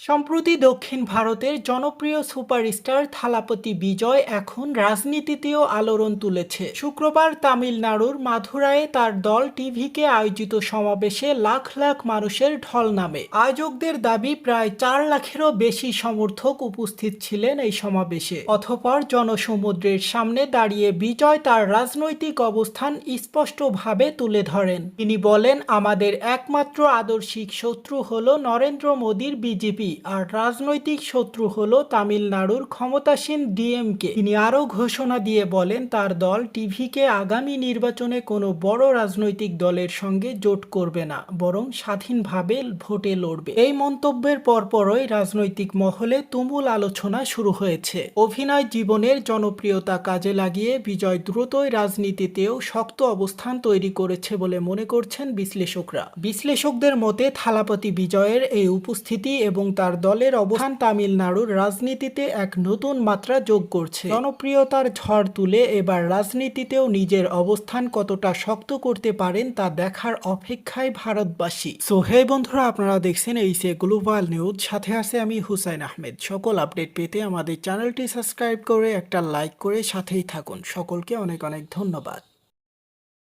সম্প্রতি দক্ষিণ ভারতের জনপ্রিয় সুপারস্টার থালাপতি বিজয় এখন রাজনীতিতেও আলোড়ন তুলেছে। শুক্রবার তামিলনাড়ুর মাথুরায়ে তার দল টিভিকে আয়োজিত সমাবেশে লাখ লাখ মানুষের ঢল নামে। আয়োজকদের দাবি, প্রায় চার লাখেরও বেশি সমর্থক উপস্থিত ছিলেন এই সমাবেশে। অথপর জনসমুদ্রের সামনে দাঁড়িয়ে বিজয় তার রাজনৈতিক অবস্থান স্পষ্টভাবে তুলে ধরেন। তিনি বলেন, আমাদের একমাত্র আদর্শিক শত্রু হল নরেন্দ্র মোদীর বিজেপি আর রাজনৈতিক শত্রু হল তামিলনাড়ুর ক্ষমতাসীন ডিএমকে। তিনি আরও ঘোষণা দিয়ে বলেন, তার দল টিভিকে আগামী নির্বাচনে কোনো বড় রাজনৈতিক দলের সঙ্গে জোট করবে না, বরং স্বাধীনভাবে ভোটে লড়বে। এই মন্তব্যের পরপরই রাজনৈতিক মহলে তুমুল আলোচনা শুরু হয়েছে। অভিনয় জীবনের জনপ্রিয়তা কাজে লাগিয়ে বিজয় দ্রুতই রাজনীতিতেও শক্ত অবস্থান তৈরি করেছে বলে মনে করছেন বিশ্লেষকরা। বিশ্লেষকদের মতে, থালাপতি বিজয়ের এই উপস্থিতি এবং তার দলের অবস্থান তামিলনাড়ুর রাজনীতিতে এক নতুন মাত্রা যোগ করছে। জনপ্রিয়তার ঝড় তুলে এবার রাজনীতিতেও নিজের অবস্থান কতটা শক্ত করতে পারেন তা দেখার অপেক্ষায় ভারতবাসী। সো হে বন্ধুরা, আপনারা দেখছেন এই সে গ্লোবাল নিউজ সাথে আছে আমি হুসাইন আহমেদ। সকল আপডেট পেতে আমাদের চ্যানেলটি সাবস্ক্রাইব করে একটা লাইক করে সাথেই থাকুন। সকলকে অনেক অনেক ধন্যবাদ।